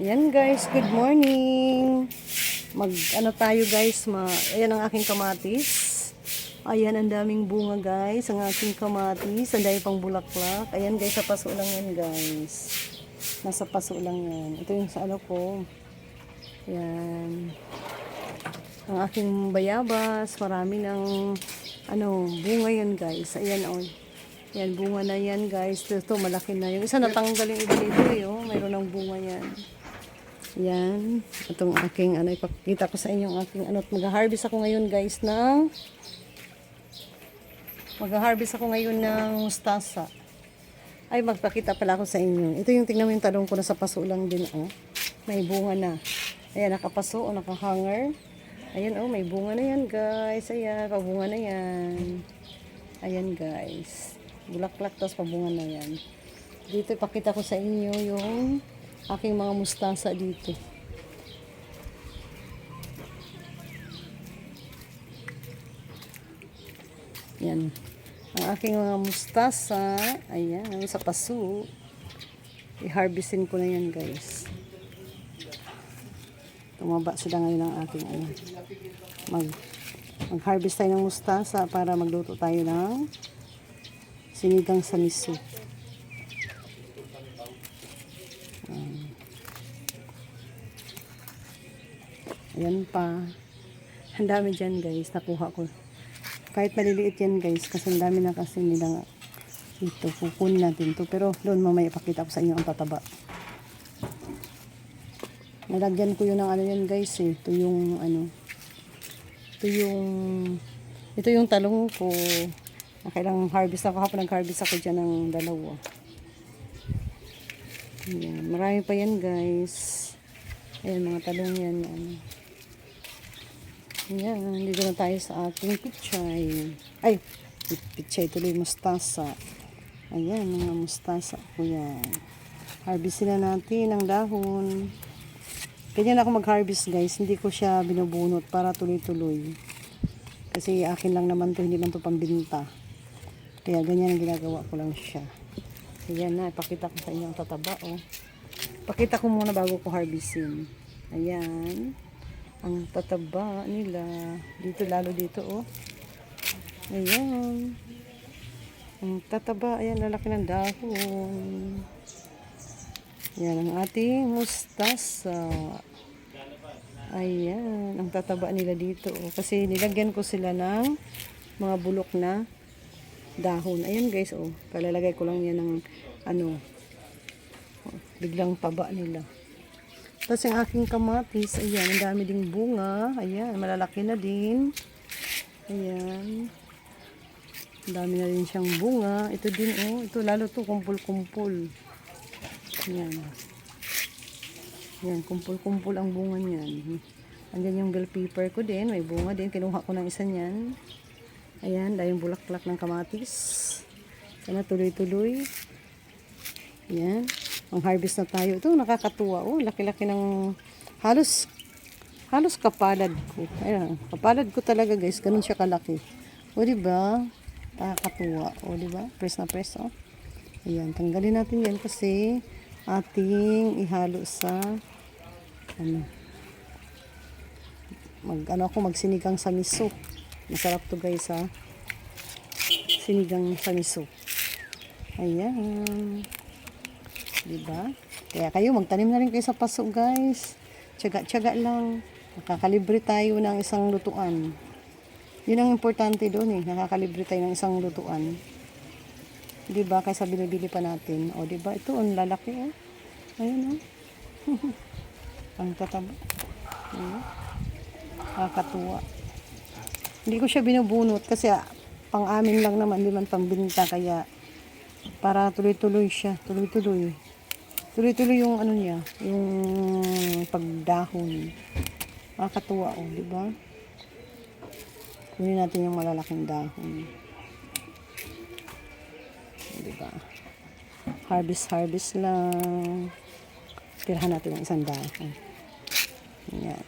Yan guys, good morning. Mag ano tayo guys, ma ayan ang aking kamatis. Ayan ang daming bunga guys, ang aking kamatis, ang pang bulaklak. Ayan guys, sa paso lang yan guys. Nasa paso lang yan. Ito yung sa ano ko. Yan. Ang aking bayabas, marami ng ano, bunga yan guys. Ayan oh. Yan, bunga na yan guys. Ito, malaki na. Yung isa natanggal yung iba dito eh. Oh. Mayroon ng bunga yan. Yan. Itong aking, ano, ipakita ko sa inyo ang aking, ano, mag-harvest ako ngayon guys ng, mag-harvest ako ngayon ng mustasa. Ay, magpakita pala ako sa inyo. Ito yung tingnan mo yung talong ko na sa paso lang din, oh. May bunga na. Ayan, nakapaso o nakahanger. Ayan, oh, may bunga na yan, guys. Ayan, pabunga na yan. Ayan, guys. Bulaklak, tapos pabunga na yan. Dito, ipakita ko sa inyo yung aking mga mustasa dito. Yan. Ang aking mga mustasa, ayan, sa paso. I-harvestin ko na yan, guys. Tumaba sila ngayon ng aking ano. Mag, mag-harvest tayo ng mustasa para magluto tayo ng sinigang sa miso. Ayan pa. Ang dami dyan guys. Nakuha ko. Kahit maliliit yan guys. Kasi ang dami na kasi nila dito. Kukunin natin to. Pero doon mamaya pakita ko sa inyo ang tataba. Nalagyan ko yun ng ano yan guys eh. Ito yung ano. Ito yung ito yung talong ko. Nakailang harvest ako. Hapon nag-harvest ako dyan ng dalawa. Ayan. Marami pa yan guys. Ayan mga talong yan. Ano. Ayan. Dito na tayo sa ating pichay. Ay! Pichay tuloy mustasa. Ayan mga mustasa ko yan. Harvestin na natin ang dahon. Ganyan ako mag-harvest guys. Hindi ko siya binubunot para tuloy-tuloy. Kasi akin lang naman to, hindi man to pambinta. Kaya ganyan ang ginagawa ko lang siya. Ayan na, ipakita ko sa inyo ang tataba oh. Pakita ko muna bago ko harvestin. Ayan. Ang tataba nila. Dito, lalo dito oh. Ayan. Ang tataba, ayan, lalaki ng dahon. Yan ang ating mustasa. Ayan, ang tataba nila dito. Oh. Kasi nilagyan ko sila ng mga bulok na dahon. Ayan guys, oh. Kalalagay ko lang yan ng ano, oh, biglang taba nila. Tapos yung aking kamatis, ayan, ang dami ding bunga. Ayan, malalaki na din. Ayan. Ang dami na din siyang bunga. Ito din, oh. Ito lalo to kumpul-kumpul. Yan. Yan, kumpul-kumpul ang bunga niyan. Andyan yung bell pepper ko din. May bunga din. Kinuha ko ng isa niyan. Ayan, dahil bulaklak ng kamatis. Sana tuloy-tuloy. Yan. Ang harvest na tayo. Ito, nakakatuwa. Oh, laki-laki ng halos halos kapalad ko. Ayan, kapalad ko talaga guys. Ganun siya kalaki. O, diba? Nakakatuwa. O, diba? Press na press, oh. Ayan, tanggalin natin yan kasi ating ihalo sa ano mag ano ako magsinigang sa miso. Masarap to guys ha. Sinigang sa miso. Ayan. Diba? Kaya kayo magtanim na rin kayo sa paso guys. Tiyaga-tiyaga lang. Nakakalibre tayo ng isang lutuan. Yun ang importante doon eh. Nakakalibre tayo ng isang lutuan. 'di ba kaysa binibili pa natin o 'di ba ito ang lalaki oh ayun oh ang tataba ayun nakakatuwa hindi ko siya binubunot kasi ah, pang amin lang naman hindi man pambinta kaya para tuloy-tuloy siya tuloy-tuloy tuloy-tuloy yung ano niya yung pagdahon nakakatuwa oh 'di ba kunin natin yung malalaking dahon diba? Harvest, harvest lang. Tirahan natin ng isang dahon. Yan.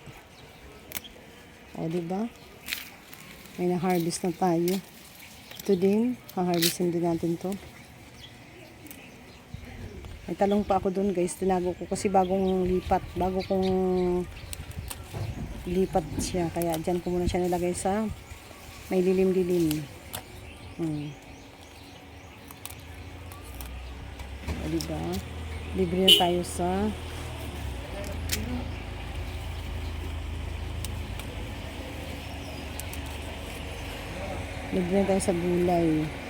O, diba? May na-harvest na tayo. Ito din, ha-harvestin din natin to. May talong pa ako doon guys. Tinago ko kasi bagong lipat. Bago kong lipat siya. Kaya dyan ko muna siya nilagay sa may lilim-lilim. Hmm. O, diba? Libre na tayo sa libre na tayo sa gulay.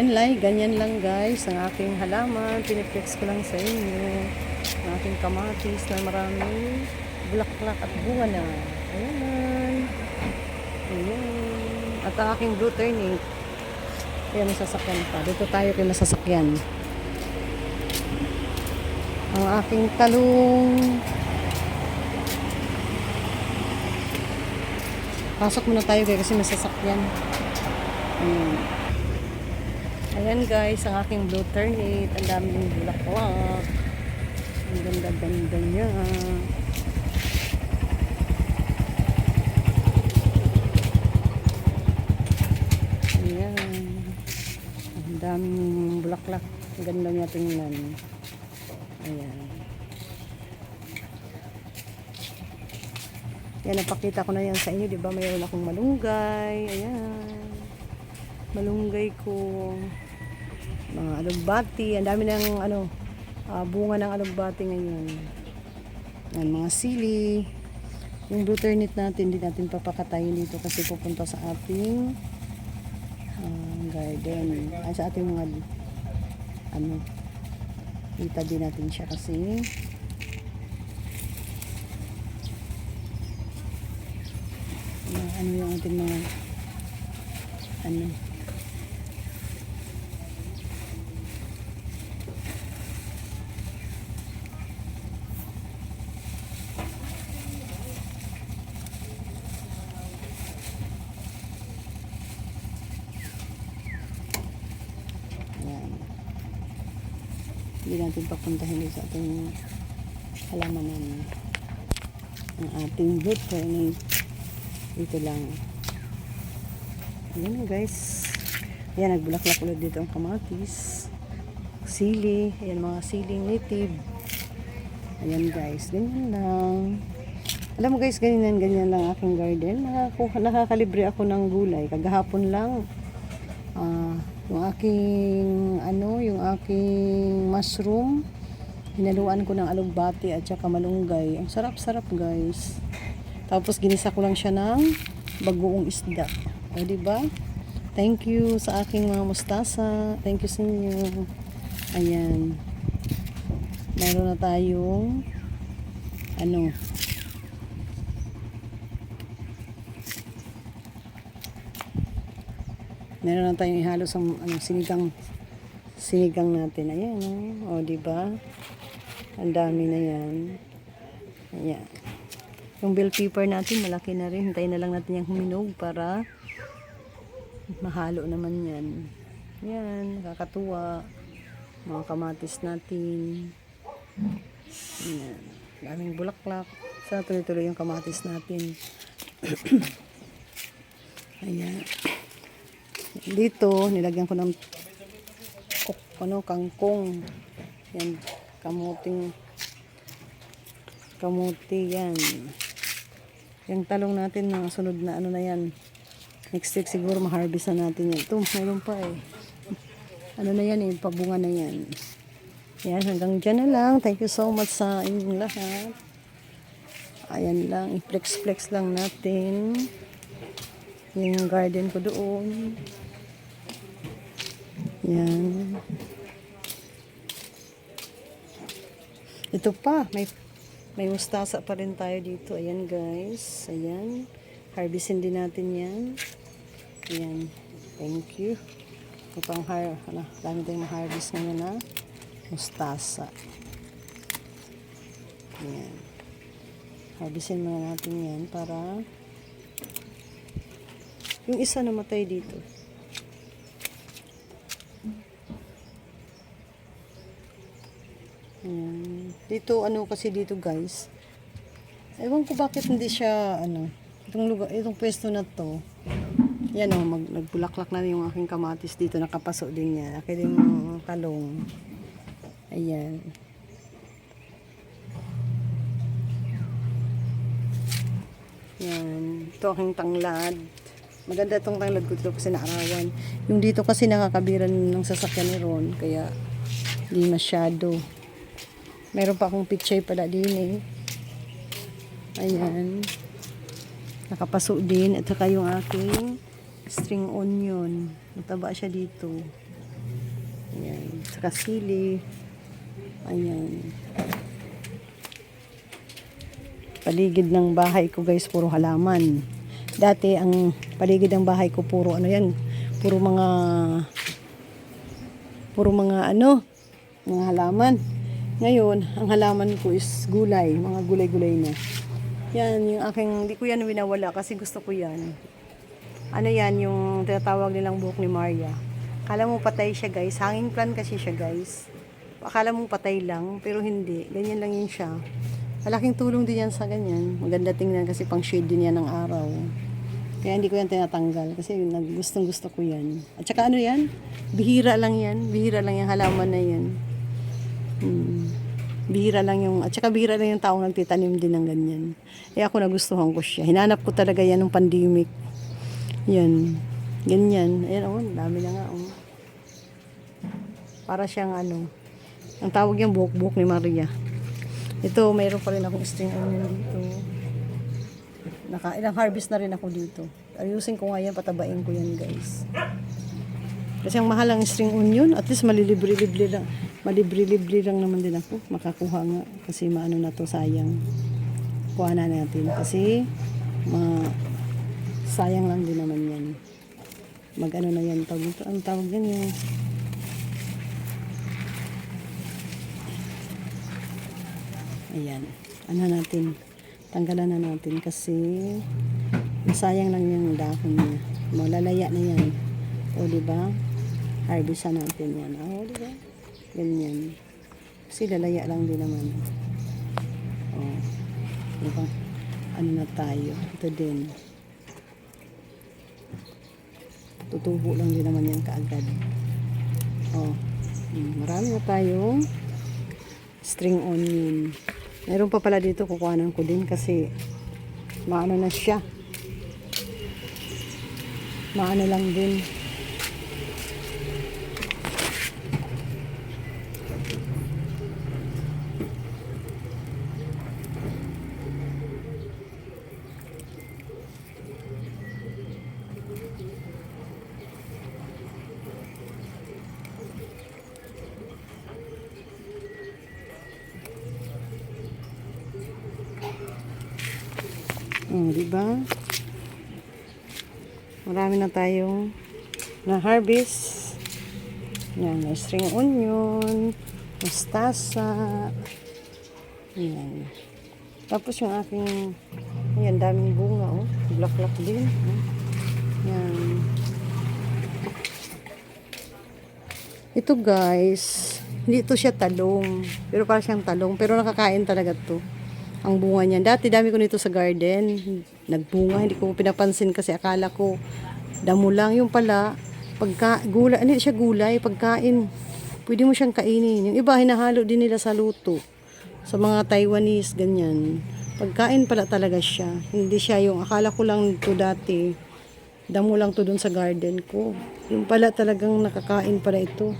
Yan lang, ganyan lang guys, ang aking halaman. Piniplex ko lang sa inyo. Ang aking kamatis na maraming bulaklak at bunga na. Ayan. Ayan. At ang aking blue turning. Kaya may sasakyan pa. Dito tayo kay masasakyan. Ang aking talong. Pasok muna tayo guys kasi may sasakyan. Ayan. Ayan guys, ang aking blue turnip. Ang daming bulaklak. Ang ganda-ganda niya. Ayan. Ang daming bulaklak. Ang ganda niya tingnan. Ayan. Yan, napakita ko na yan sa inyo. Di ba mayroon akong malunggay. Ayan. Malunggay ko. Mga alugbati. Ang dami ng ano, ah, bunga ng alugbati ngayon. Yan, mga sili. Yung blue turnip natin, hindi natin papakatayin dito kasi pupunta sa ating ah, garden. Ay, sa ating mga ano, itabi natin siya kasi ano yung ating mga ano Ayan. Hindi natin papuntahin sa ating halamanan. Ang ating root turnip. Dito lang. Ayan guys. Ayan, nagbulaklak ulit dito ang kamatis. Sili. Ayan, mga siling native. Ayan guys, ganyan lang. Alam mo guys, ganyan ganyan lang aking garden. Nakakuha, nakakalibre ako ng gulay. Kagahapon lang, ah, yung aking, ano, yung aking mushroom, hinaluan ko ng alugbati at saka malunggay. Ang sarap-sarap guys. Tapos ginisa ko lang siya ng bagoong isda. O, di ba? Thank you sa aking mga mustasa. Thank you sa inyo. Ayan. Meron na tayong ano, meron na tayong ihalo sa ano, sinigang sinigang natin. Ayan, oh. o, di ba? Ang dami na yan. Ayan. Yung bell pepper natin, malaki na rin. Hintayin na lang natin yung huminog para mahalo naman yan. Yan, nakakatuwa. Mga kamatis natin. Yan. Daming bulaklak. Sana tuloy-tuloy yung kamatis natin. Ayan. Dito, nilagyan ko ng ano, kangkong. Yan, kamuting kamuti yan. Yung talong natin, mga sunod na ano na yan. Next week siguro ma-harvest na natin yan. Ito, mayroon pa eh. Ano na yan eh, pabunga na yan. Yan, hanggang dyan na lang. Thank you so much sa inyong lahat. Ayan lang, i-flex-flex lang natin. Yung garden ko doon. Yan. Ito pa, may may mustasa pa rin tayo dito. Ayan guys. Ayan. Harvestin din natin yan. Ayan. Thank you. Ito pang har ano, dami tayong harvest ngayon na mustasa. Ayan. Harvestin muna natin yan para yung isa namatay dito. Ayan. Dito, ano kasi dito guys. Ewan ko bakit hindi siya, ano, itong lugar, itong pwesto na to. Yan o, mag, nagbulaklak na yung aking kamatis dito. Nakapaso din yan. Akin yung talong. Ayan. Yan. Ito aking tanglad. Maganda itong tanglad ko dito kasi naarawan. Yung dito kasi nakakabiran ng sasakyan ni Ron. Kaya hindi masyado. Meron pa akong pichay pala din eh. Ayan. Nakapaso din. At saka yung aking string onion. Mataba siya dito. Ayan. Saka sili. Ayan. Paligid ng bahay ko guys, puro halaman. Dati ang paligid ng bahay ko puro ano yan, puro mga puro mga ano, mga halaman. Ngayon, ang halaman ko is gulay, mga gulay-gulay na. Yan, yung aking, hindi ko yan winawala kasi gusto ko yan. Ano yan, yung tinatawag nilang buhok ni Maria. Akala mo patay siya guys, hanging plan kasi siya guys. Akala mo patay lang, pero hindi. Ganyan lang yun siya. Malaking tulong din yan sa ganyan. Maganda tingnan kasi pang shade din yan ng araw. Kaya hindi ko yan tinatanggal kasi gustong gusto ko yan. At saka ano yan? Bihira lang yan. Bihira lang yung halaman na yan. Hmm. Bihira lang yung, at saka bihira lang yung taong nagtitanim din ng ganyan. Kaya ako nagustuhan ko siya. Hinanap ko talaga yan ng pandemic. Yan. Ganyan. Ayan, oh, dami na nga, oh. Para siyang ano, ang tawag yung buhok-buhok ni Maria. Ito, mayroon pa rin akong string onion dito. Naka, ilang harvest na rin ako dito. Ayusin ko nga yan, patabain ko yan guys. Kasi ang mahal ang string onion, at least malilibre-libre lang. Malibre-libre lang naman din ako. Makakuha nga. Kasi maano na to, sayang. Kuha na natin. Kasi, ma, sayang lang din naman yan. Mag ano na yan, tawag, ito, ang tawag yan yung Ayan. Ano natin? Tanggalan na natin kasi masayang lang yung dahon niya. Malalaya na yan. O, di ba? Harvestan natin yan. O, di ba? Ganyan. Kasi lalaya lang din naman. O. Di ba? Ano na tayo? Ito din. Tutubo lang din naman yan kaagad. O. mm, Marami na tayong string onion. Meron pa pala dito, kukuhanan ko din kasi maano na siya. Maano lang din. Oh, di ba? Na tayong na harvest. Yan, may string onion, mustasa. Yan. Tapos yung aking, ayan, daming bunga, oh. Black-black din. Oh. Yan. Ito guys, hindi ito siya talong. Pero parang siyang talong. Pero nakakain talaga to ang bunga niyan. Dati dami ko nito sa garden. Nagbunga, hindi ko pinapansin kasi akala ko damo lang. Yung pala, pagka, gulay, hindi siya gulay, pagkain. Pwede mo siyang kainin. Yung iba, hinahalo din nila sa luto. Sa mga Taiwanese, ganyan. Pagkain pala talaga siya. Hindi siya yung, akala ko lang ito dati. Damo lang to dun sa garden ko. Yung pala talagang nakakain pala ito.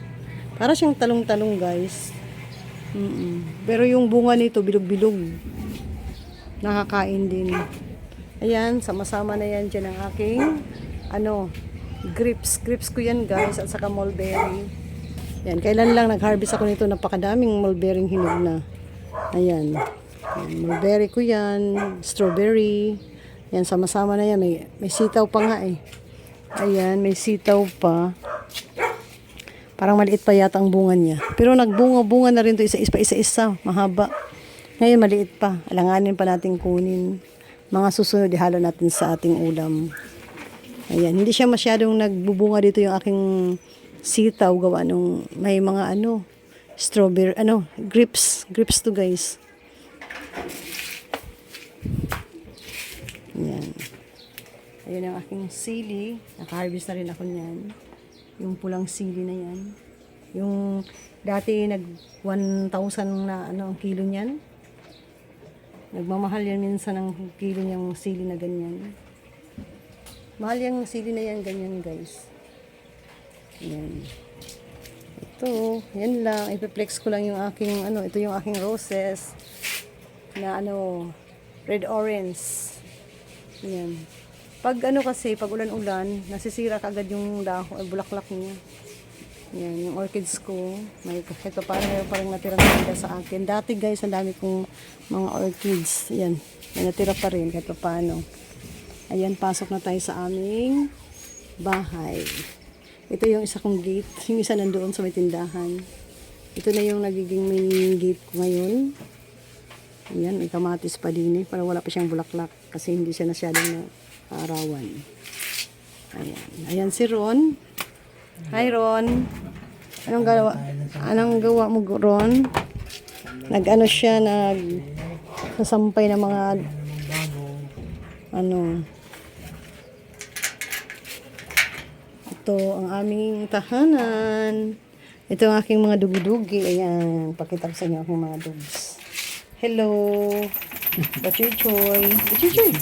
Para siyang talong-talong guys. Mm-mm. Pero yung bunga nito, bilog-bilog nakakain din. Ayan, sama-sama na yan dyan ang aking, ano, grapes. Grapes ko yan guys, at saka mulberry. Yan, kailan lang nag-harvest ako nito, napakadaming mulberry hinog na. Ayan. Yan, mulberry ko yan, strawberry. Yan, sama-sama na yan. May, may sitaw pa nga eh. Ayan, may sitaw pa. Parang maliit pa yata ang bunga niya. Pero nagbunga-bunga na rin to isa-isa, isa-isa, mahaba. Ngayon maliit pa. Alanganin pa natin kunin. Mga susunod, ihalo natin sa ating ulam. Ayan, hindi siya masyadong nagbubunga dito yung aking sitaw gawa nung may mga ano, strawberry, ano, grapes. Grapes to guys. Yan. Ayun ang aking sili. Naka-harvest na rin ako niyan. Yung pulang sili na yan. Yung dati nag 1,000 na ano ang kilo niyan. Nagmamahal yan minsan ang kilo niyang sili na ganyan. Mahal yung sili na yan ganyan guys. Yan. Ito, yan lang. Ipiplex ko lang yung aking ano, ito yung aking roses na ano, red orange. Yan. Pag ano kasi, pag ulan-ulan, nasisira kagad yung dahon, ay bulaklak niya. Yan, yung orchids ko. May ito parang meron parang natirang ganda sa akin. Dati guys, ang dami kong mga orchids. Yan, may natira pa rin kahit pa paano. Ayan, pasok na tayo sa aming bahay. Ito yung isa kong gate. Yung isa nandoon sa may tindahan. Ito na yung nagiging main gate ko ngayon. Ayan, may kamatis pa din eh. Para wala pa siyang bulaklak. Kasi hindi siya nasyadong na arawan. Ayan. Ayan si Ron. Hi Ron. Anong gawa? Anong gawa mo Ron? Nag-ano siya, nag sasampay ng mga ano ito ang aming tahanan ito ang aking mga dugi-dugi ayan, pakita ko sa inyo aking mga dugs hello Bachuchoy Bachuchoy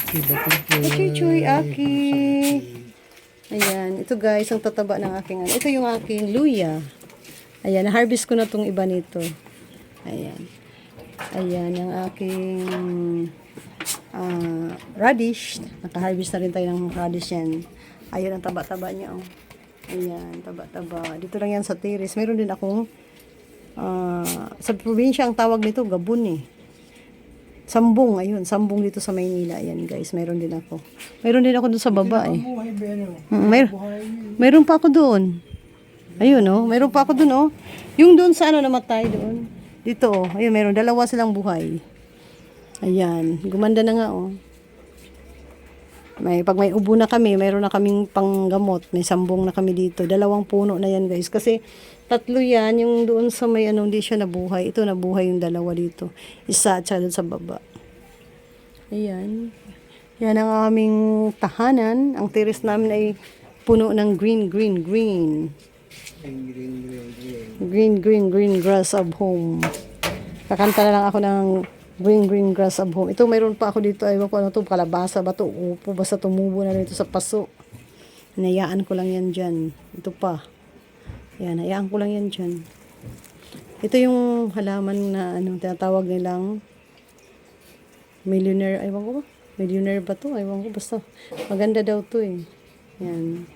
Bachuchoy Aki ayan, ito guys ang tataba ng aking ano. ito yung aking luya ayan, na-harvest ko na tong iba nito ayan ayan, ang aking ah, radish. Naka-harvest na rin tayo ng radish yan. Ayun ang taba-taba niya. Oh. Ayan, taba-taba. Dito lang yan sa terrace. Meron din akong ah, sa probinsya ang tawag nito gabon eh. Sambong, ayun, sambong dito sa Maynila. Ayan guys, meron din ako. Meron din ako doon sa baba eh. Oh? Mm, Mer meron pa ako doon. Ayun oh, meron pa ako doon oh. Yung doon sa ano namatay doon. Dito oh, ayun meron dalawa silang buhay. Ayan, gumanda na nga oh. May pag may ubo na kami, meron na kaming panggamot, may sambong na kami dito. Dalawang puno na yan, guys. Kasi tatlo yan, yung doon sa may ano, hindi siya nabuhay. Ito nabuhay yung dalawa dito. Isa at sa baba. Ayan. Yan ang aming tahanan. Ang terrace namin ay puno ng green, green, green. Green, green, green, green. Green, green, green grass of home. Kakanta na lang ako ng green, green grass of home. Ito, mayroon pa ako dito. Ayaw ko ano to, kalabasa ba to? Upo, basta tumubo na dito sa paso. Hinayaan ko lang yan dyan. Ito pa. Yan, hayaan ko lang yan dyan. Ito yung halaman na ano, tinatawag nilang millionaire, aywan ko ba? Millionaire ba to? Aywan ko, basta maganda daw to eh. Yan.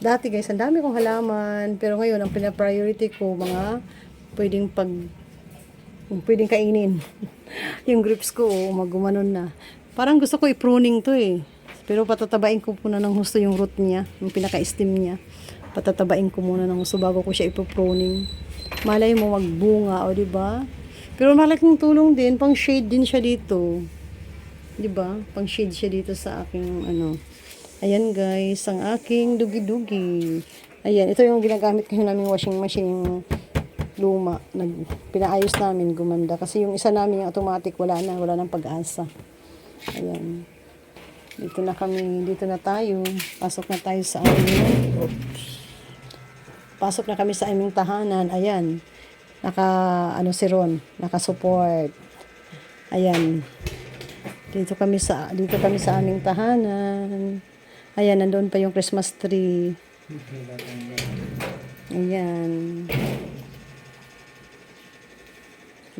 Dati guys, ang dami kong halaman. Pero ngayon, ang pina-priority ko, mga pwedeng pag kung pwedeng kainin. yung grapes ko, oh, magumanon na. Parang gusto ko i-pruning to eh. Pero patatabain ko muna ng husto yung root niya, yung pinaka-stem niya. Patatabain ko muna ng husto bago ko siya ipopruning. Malay mo magbunga, o di ba? Pero malaking tulong din, pang shade din siya dito. 'Di ba? Pang shade siya dito sa aking ano. Ayan guys, ang aking dugi-dugi. Ayan, ito yung ginagamit ko namin washing machine luma. Nag, pinaayos namin, gumanda. Kasi yung isa namin yung automatic, wala na, wala nang pag-asa. Ayan. Dito na kami, dito na tayo. Pasok na tayo sa aming, oops. Pasok na kami sa aming tahanan. Ayan. Naka, ano si Ron, naka-support. Ayan. Dito kami sa dito kami sa aming tahanan. Ayan, nandoon pa yung Christmas tree. Ayan.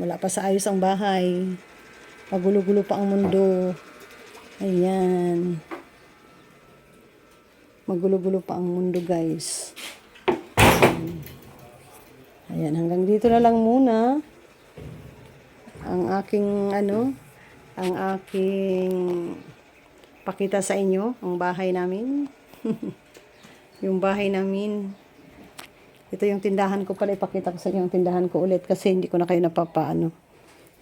Wala pa sa ayos ang bahay. Pagulo-gulo pa ang mundo. Ayan. Magulo-gulo pa ang mundo, guys. Ayan, hanggang dito na lang muna ang aking ano, ang aking pakita sa inyo, ang bahay namin. yung bahay namin. Ito yung tindahan ko pala, ipakita ko sa inyo yung tindahan ko ulit kasi hindi ko na kayo napapaano.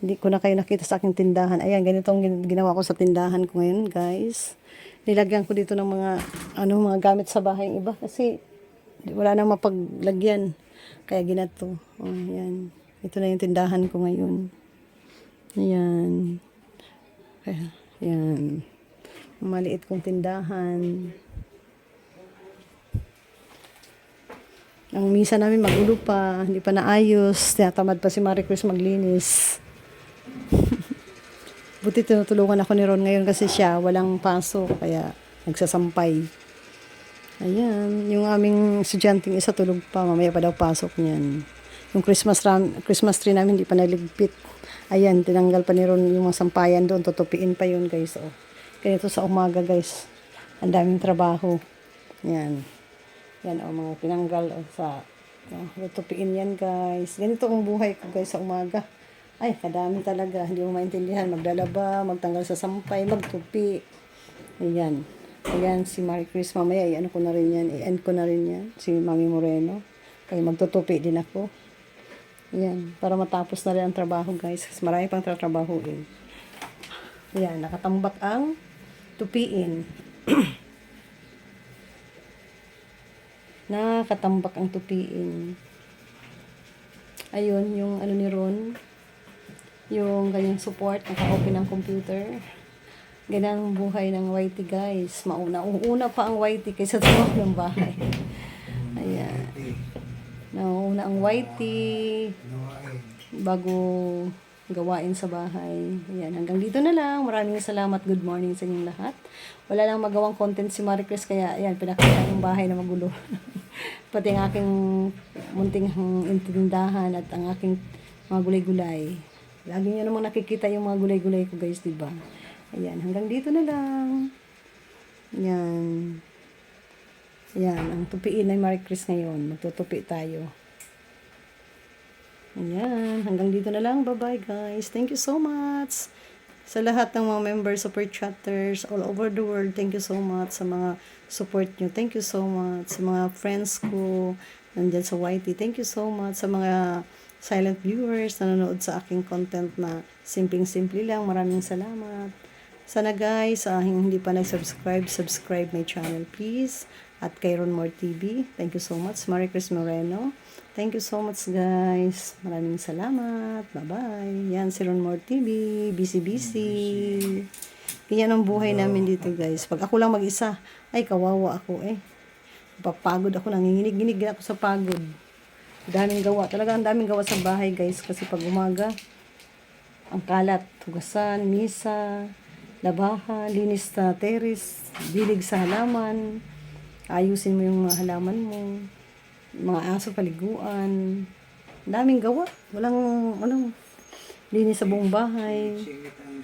Hindi ko na kayo nakita sa aking tindahan. Ayan, ganito ang gin- ginawa ko sa tindahan ko ngayon, guys. Nilagyan ko dito ng mga ano mga gamit sa bahay iba kasi wala nang mapaglagyan. Kaya ginato. Oh, yan. Ito na yung tindahan ko ngayon. Ayan. Kaya, yan. Maliit kong tindahan. Ang misa namin magulo pa, hindi pa naayos. Tinatamad pa si Marie Cruz maglinis. Buti tinutulungan ako ni Ron ngayon kasi siya walang pasok kaya nagsasampay. Ayan, yung aming estudyanteng isa tulog pa, mamaya pa daw pasok niyan. Yung Christmas ram, Christmas tree namin hindi pa naligpit. Ayan, tinanggal pa ni Ron yung mga sampayan doon, tutupiin pa yun guys. Oh. Kaya ito sa umaga guys, ang daming trabaho. Yan. Yan oh, mga pinanggal oh, sa oh, tutupiin yan guys. Ganito ang buhay ko guys sa umaga. Ay, kadami talaga. Hindi mo maintindihan. Maglalaba, magtanggal sa sampay, magtupi. Ayan. Ayan, si Marie Chris mamaya, i-ano ko na rin yan, i-end ko na rin yan. Si Mami Moreno. Kaya magtutupi din ako. Ayan, para matapos na rin ang trabaho guys. Kasi marami pang tatrabahuin. Ayan, nakatambak ang tupiin. Nakatambak ang tupiin. Ayun, yung ano ni Ron, yung kanyang support, naka-open ng computer. Ganyan ang buhay ng YT guys. Mauna, uuna pa ang YT kaysa sa ng bahay. Ayan. Nauna ang YT bago gawain sa bahay. Ayan, hanggang dito na lang. Maraming salamat. Good morning sa inyong lahat. Wala lang magawang content si Marie Chris kaya ayan, pinakita yung bahay na magulo. Pati ang aking munting intindahan at ang aking mga gulay-gulay. Lagi nyo namang nakikita yung mga gulay-gulay ko guys, di ba? Ayan, hanggang dito na lang. Ayan. Ayan, ang tupiin ay Marie Chris ngayon. Magtutupi tayo. Ayan, hanggang dito na lang. Bye-bye guys. Thank you so much. Sa lahat ng mga members, super chatters all over the world, thank you so much sa mga support nyo. Thank you so much sa mga friends ko nandyan sa YT. Thank you so much sa mga silent viewers na nanonood sa aking content na simpleng-simple lang. Maraming salamat. Sana guys, ah, hindi pa nag-subscribe, subscribe my channel please. At kay Ron More TV. Thank you so much. Marie Chris Moreno. Thank you so much guys. Maraming salamat. Bye-bye. Yan si Ron More TV. Busy busy. Yan ang buhay namin dito guys. Pag ako lang mag-isa, ay kawawa ako eh. Papagod ako, nanginginig-ginig ako sa pagod. Daming gawa. Talaga ang daming gawa sa bahay guys. Kasi pag umaga, ang kalat, hugasan, misa, labahan, linis na teres, dilig sa halaman, ayusin mo yung mga halaman mo, mga aso paliguan, daming gawa. Walang, ano, linis sa buong bahay.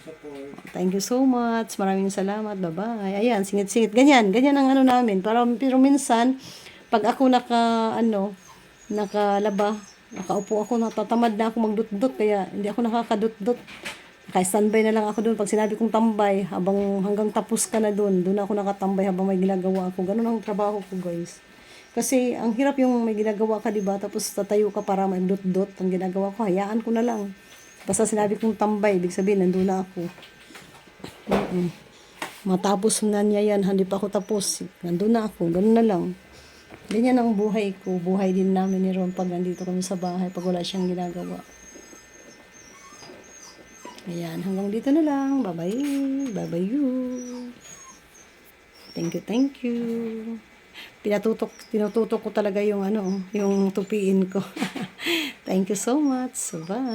Support. Thank you so much. Maraming salamat. Bye-bye. Ayan, singit-singit. Ganyan. Ganyan ang ano namin. Pero, pero minsan, pag ako naka, ano, nakalaba, nakaupo ako, natatamad na ako magdut-dut. Kaya, hindi ako nakakadut-dut. Naka-standby na lang ako doon. Pag sinabi kong tambay, habang hanggang tapos ka na doon, doon ako nakatambay habang may ginagawa ako. Ganun ang trabaho ko, guys. Kasi, ang hirap yung may ginagawa ka, di ba? Tapos tatayo ka para magdut-dut. Ang ginagawa ko, hayaan ko na lang. Basta sinabi kong tambay, ibig sabihin, nandun na ako. Matapos na niya yan, hindi pa ako tapos. Nandun na ako, ganun na lang. Ganyan ang buhay ko. Buhay din namin ni Ron pag nandito kami sa bahay, pag wala siyang ginagawa. Ayan, hanggang dito na lang. Bye-bye. Bye-bye you. Thank you, thank you. Pinatutok, tinututok ko talaga yung ano, yung tupiin ko. thank you so much. Bye.